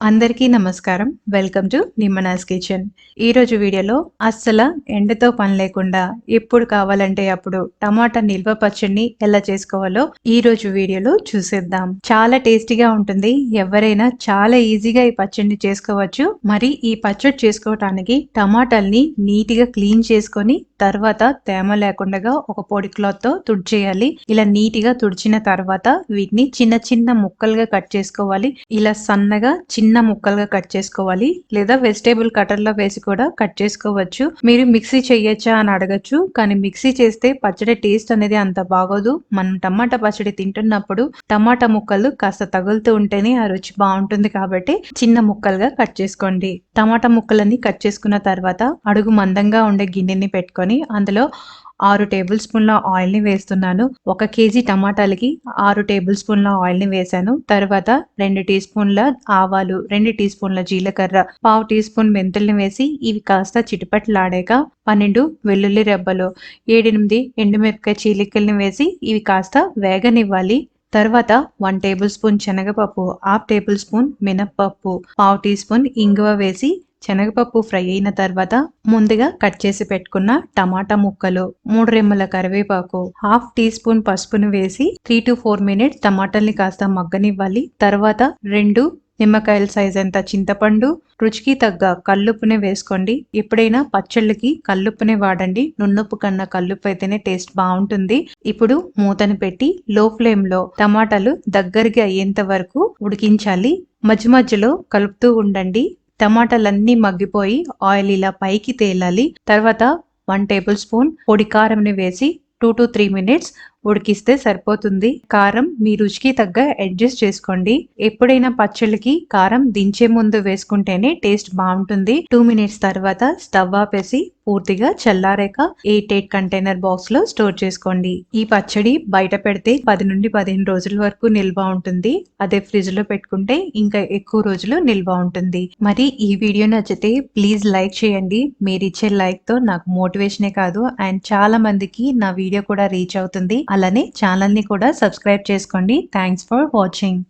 అందరికీ నమస్కారం. Welcome to నిమ్మనాస్ kitchen ఈరోజు వీడియోలో అస్సలు ఎండతో పని లేకుండా ఎప్పుడు కావాలంటే అప్పుడు టమాటా నిల్వ పచ్చడిని ఎలా చేసుకోవాలో ఈ రోజు వీడియోలో చూసేద్దాం. చాలా టేస్టీగా ఉంటుంది. ఎవరైనా చాలా ఈజీగా ఈ పచ్చడిని చేసుకోవచ్చు. మరి ఈ పచ్చడి చేసుకోవటానికి టమాటాల్ని నీట్గా క్లీన్ చేసుకొని తర్వాత తేమ లేకుండా ఒక పొడి క్లాత్తో తుడిచేయాలి. ఇలా నీట్గా తుడిచిన తర్వాత వీటిని చిన్న చిన్న ముక్కలుగా కట్ చేసుకోవాలి. ఇలా సన్నగా చిన్న చిన్న ముక్కలుగా కట్ చేసుకోవాలి లేదా వెజిటేబుల్ కటర్లో వేసి కూడా కట్ చేసుకోవచ్చు. మీరు మిక్సీ చేయొచ్చా అని అడగచ్చు కానీ మిక్సీ చేస్తే పచ్చడి టేస్ట్ అనేది అంత బాగోదు. మనం టమాటా పచ్చడి తింటున్నప్పుడు టమాటా ముక్కలు కాస్త తగులుతూ ఉంటేనే ఆ రుచి బాగుంటుంది కాబట్టి చిన్న ముక్కలుగా కట్ చేసుకోండి. టమాటా ముక్కలన్నీ కట్ చేసుకున్న తర్వాత అడుగు మందంగా ఉండే గిన్నెని పెట్టుకొని అందులో ఆరు టేబుల్ స్పూన్ల ఆయిల్ని వేస్తున్నాను. ఒక కేజీ టమాటాలకి ఆరు టేబుల్ స్పూన్ల ఆయిల్ని వేసాను తర్వాత రెండు టీ స్పూన్ల ఆవాలు రెండు టీ స్పూన్ల జీలకర్ర పావు టీ స్పూన్ మెంతుల్ని వేసి ఇవి కాస్త చిటిపట్లాడాక పన్నెండు వెల్లుల్లి రెబ్బలు ఏడెనిమిది ఎండుమిరపకాయ చీలికల్ని వేసి ఇవి కాస్త వేగనివ్వాలి. తర్వాత వన్ టేబుల్ స్పూన్ శనగపప్పు హాఫ్ టేబుల్ స్పూన్ మినప్పప్పు పావు టీ స్పూన్ ఇంగువ వేసి శనగపప్పు ఫ్రై అయిన తర్వాత ముందుగా కట్ చేసి పెట్టుకున్న టమాటా ముక్కలు మూడు రెమ్మల కరివేపాకు హాఫ్ టీ స్పూన్ పసుపును వేసి త్రీ టు ఫోర్ మినిట్స్ టమాటాల్ని కాస్త మగ్గనివ్వాలి. తర్వాత రెండు నిమ్మకాయల సైజ్ ఎంత చింతపండు రుచికి తగ్గ కల్లుప్పునే వేసుకోండి. ఎప్పుడైనా పచ్చళ్ళకి కల్లుప్పునే వాడండి. నున్నుప్పు కన్నా కల్లుప్పు అయితేనే టేస్ట్ బాగుంటుంది. ఇప్పుడు మూతను పెట్టి లో ఫ్లేమ్లో టమాటాలు దగ్గరికి అయ్యేంత వరకు ఉడికించాలి. మధ్య మధ్యలో కలుపుతూ ఉండండి. టమాటాలన్నీ మగ్గిపోయి ఆయిల్ ఇలా పైకి తేలాలి. తర్వాత వన్ టేబుల్ స్పూన్ పొడి కారంని వేసి టూ టు త్రీ మినిట్స్ ఉడికిస్తే సరిపోతుంది. కారం మీ రుచికి తగ్గ అడ్జస్ట్ చేసుకోండి. ఎప్పుడైనా పచ్చళ్ళకి కారం దించే ముందు వేసుకుంటేనే టేస్ట్ బాగుంటుంది. టూ మినిట్స్ తర్వాత స్టవ్ ఆపేసి పూర్తిగా చల్లారాక ఎయిట్ ఎయిట్ కంటైనర్ బాక్స్లో స్టోర్ చేసుకోండి. ఈ పచ్చడి బయట పెడితే పది నుండి పదిహేను రోజుల వరకు నిల్వ ఉంటుంది. అదే ఫ్రిడ్జ్లో పెట్టుకుంటే ఇంకా ఎక్కువ రోజులు నిల్వ ఉంటుంది. మరి ఈ వీడియో నచ్చితే ప్లీజ్ లైక్ చేయండి. మీరు ఇచ్చే లైక్తో నాకు మోటివేషనే కాదు. అండ్ చాలా మందికి నా వీడియో కూడా రీచ్ అవుతుంది. అలానే ఛానల్ని కూడా సబ్స్క్రైబ్ చేసుకోండి. Thanks for watching